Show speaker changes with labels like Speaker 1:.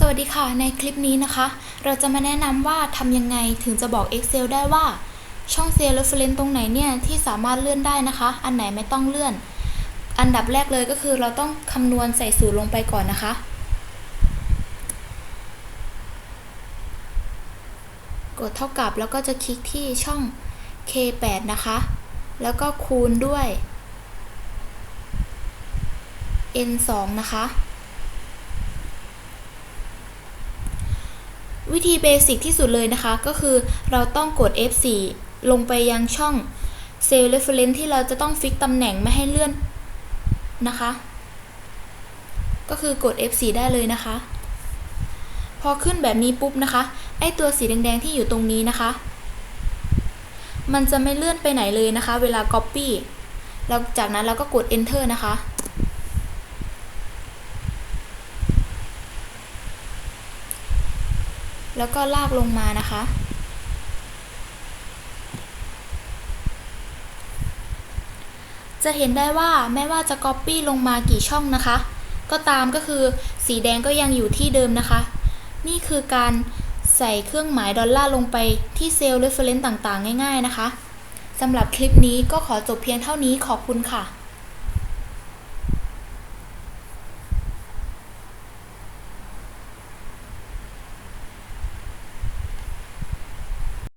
Speaker 1: สวัสดีค่ะ ในคลิปนี้นะคะ เราจะมาแนะนำว่าทำยังไงถึงจะบอก Excel ได้ว่า ช่อง Cell Reference ตรงไหนเนี่ย ที่สามารถเลื่อนได้นะคะ อันไหนไม่ต้องเลื่อน อันดับแรกเลยก็คือเราต้องคำนวณใส่สูตรลงไปก่อนนะคะ กดเท่ากับแล้วก็จะคลิกที่ช่อง K8 นะคะ แล้วก็คูณด้วย N2 นะคะ วิธีเบสิกที่สุดเลยนะคะ ก็คือเราต้องกด F4 ลงไปยังช่อง Cell Reference ที่เราจะต้องฟิกตำแหน่งไม่ให้เลื่อนนะคะ ก็คือกด F4 ได้เลยนะคะ พอขึ้นแบบนี้ปุ๊บนะคะ ไอตัวสีแดงๆที่อยู่ตรงนี้นะคะ มันจะไม่เลื่อนไปไหนเลยนะคะ เวลา Copy แล้วจากนั้นเราก็กด Enter นะคะ แล้วก็ลากลงมานะคะ จะเห็นได้ว่าแม้ว่าจะ Copy ลงมากี่ช่องนะคะ ก็ตามก็คือสีแดงก็ยังอยู่ที่เดิมนะคะ นี่คือการใส่เครื่องหมายดอลลาร์ลงไปที่เซลล์ reference ต่างๆ ง่าย ๆ นะคะสำหรับคลิปนี้ก็ขอจบเพียงเท่านี้ขอบคุณค่ะ